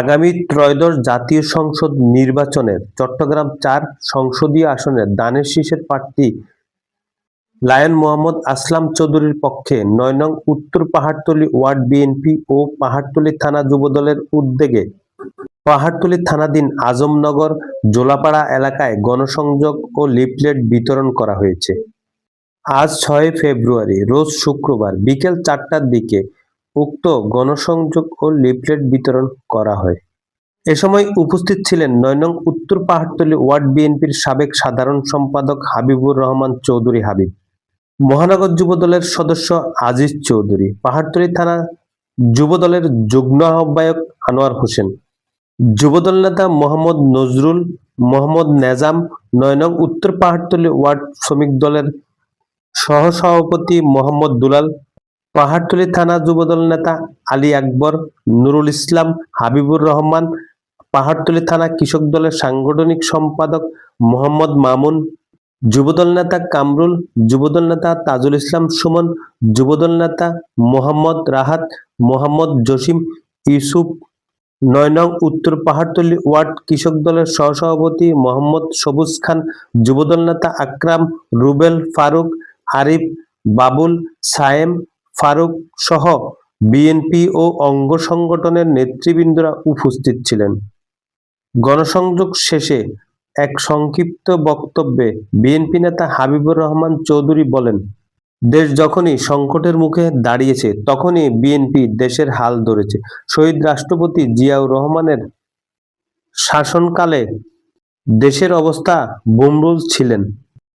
আগামী ত্রয়োদশ জাতীয় সংসদ নির্বাচনের চট্টগ্রাম চার সংসদীয় আসনের দানের শীষের প্রার্থী লায়ন মোহাম্মদ আসলাম চৌধুরীর পক্ষে নয় নং উত্তর পাহাড়তলী ওয়ার্ড বিএনপি ও পাহাড়তলী থানা যুবদলের উদ্যোগে পাহাড়তলী থানাধীন আজমনগর জোলাপাড়া এলাকায় গণসংযোগ ও লিফলেট বিতরণ করা হয়েছে। আজ ছয় ফেব্রুয়ারি, রোজ শুক্রবার, বিকেল চারটার দিকে উক্ত গণসংযোগ ও লিফলেট বিতরণ করা হয়। এ সময় উপস্থিত ছিলেন নয় নং উত্তর পাহাড়তলী ওয়ার্ড বিএনপির সাবেক সাধারণ সম্পাদক হাবিবুর রহমান চৌধুরী হাবিব, মহানগর যুবদলের সদস্য আজিজ চৌধুরী, পাহাড়তলী থানা যুবদলের যুগ্ম আহ্বায়ক আনোয়ার হোসেন, যুবদল নেতা মোহাম্মদ নজরুল, মোহাম্মদ নেজাম নয় নং উত্তর পাহাড়তলী ওয়ার্ড শ্রমিক দলের সহসভাপতি মোহাম্মদ দুলাল পাহাড়তলী থানা যুবদল নেতা আলী আকবর, নুরুল ইসলাম, হাবিবুর রহমান, পাহাড়তলী থানা কৃষক দলের সাংগঠনিক সম্পাদক মোহাম্মদ মামুন, যুবদল নেতা কামরুল, যুবদল নেতা তাজুল ইসলাম সুমন, যুবদল নেতা মোহাম্মদ রাহাত, মোহাম্মদ জসিম ইউসুফ নয় নং উত্তর পাহাড়তলী ওয়ার্ড কৃষক দলের সহসভাপতি মোহাম্মদ সবুজ খান, যুবদল নেতা আকরাম, রুবেল ফারুক, আরিফ, বাবুল, সায়েম ফারুক সহ বিএনপি ও অঙ্গ সংগঠনের নেতৃবৃন্দরা উপস্থিত ছিলেন। গণসংযোগ শেষে এক সংক্ষিপ্ত বক্তব্যে বিএনপি নেতা হাবিবুর রহমান চৌধুরী বলেন, দেশ যখনই সংকটের মুখে দাঁড়িয়েছে, তখনই বিএনপি দেশের হাল ধরেছে। শহীদ রাষ্ট্রপতি জিয়াউর রহমানের শাসনকালে দেশের অবস্থা বুমরুল ছিলেন।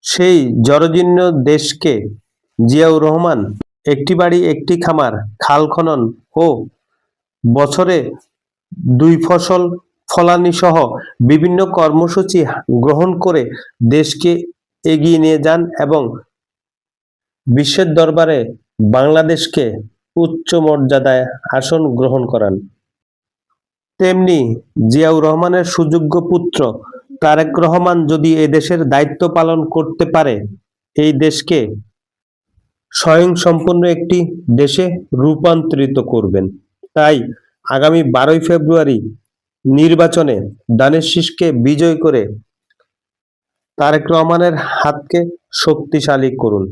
সেই জরজীর্ণ দেশকে জিয়াউর রহমান একটি বাড়ি, একটি খামার, খাল খনন ও বছরে দুই ফসল ফলানি সহ বিভিন্ন কর্মসূচি গ্রহণ করে দেশকে এগিয়ে নিয়ে যান এবং বিশ্বের দরবারে বাংলাদেশকে উচ্চ মর্যাদায় আসন গ্রহণ করান। তেমনি জিয়াউর রহমানের সুযোগ্য পুত্র তারেক রহমান যদি এদেশের দায়িত্ব পালন করতে পারে, এই দেশকে স্বয়ংসম্পূর্ণ একটি দেশে রূপান্তরিত করবেন। তাই আগামী বারোই ফেব্রুয়ারি নির্বাচনে দানের শীষকে বিজয় করে তারেক রহমানের হাতকে শক্তিশালী করুন।